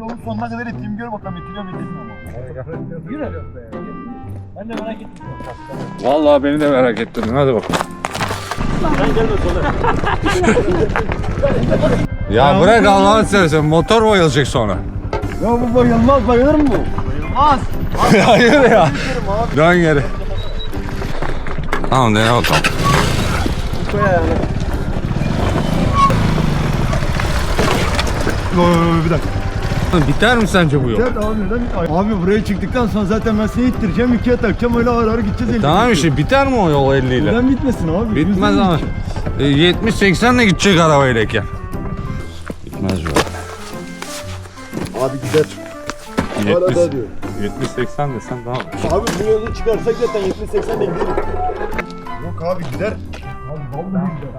yolun sonuna kadar iteyim gör bakalım itiliyor mu itilmiyor mu? Yürü. Ben de merak ettim. Vallahi beni de merak ettirdin. Hadi bakalım. Sen gelme sola. Ya bırak Allah'ını seversen. Motor bayılacak sonra. Ya bu bayılmaz bayılır mı bu? Bayılmaz. Hayır ya. Dön geri. Tamam dene bakalım. Koy ayağını. Bir dakika. Biter mi sence bu yol? Evet abi neden? Abi buraya çıktıktan sonra zaten ben seni ittireceğim, ikiye takacağım öyle ağır ağır gideceğiz. elli Tamam işte biter mi o yol 50 ile? Neden bitmesin abi? Bitmez ama. E, 70-80 de gidecek arabayla Bitmez yol. Abi gider. Arada diyor. 70-80 desen tamam. Abi bu yolu çıkarsak zaten 70-80 de gidelim. Yok abi gider. Abi vallahi gider.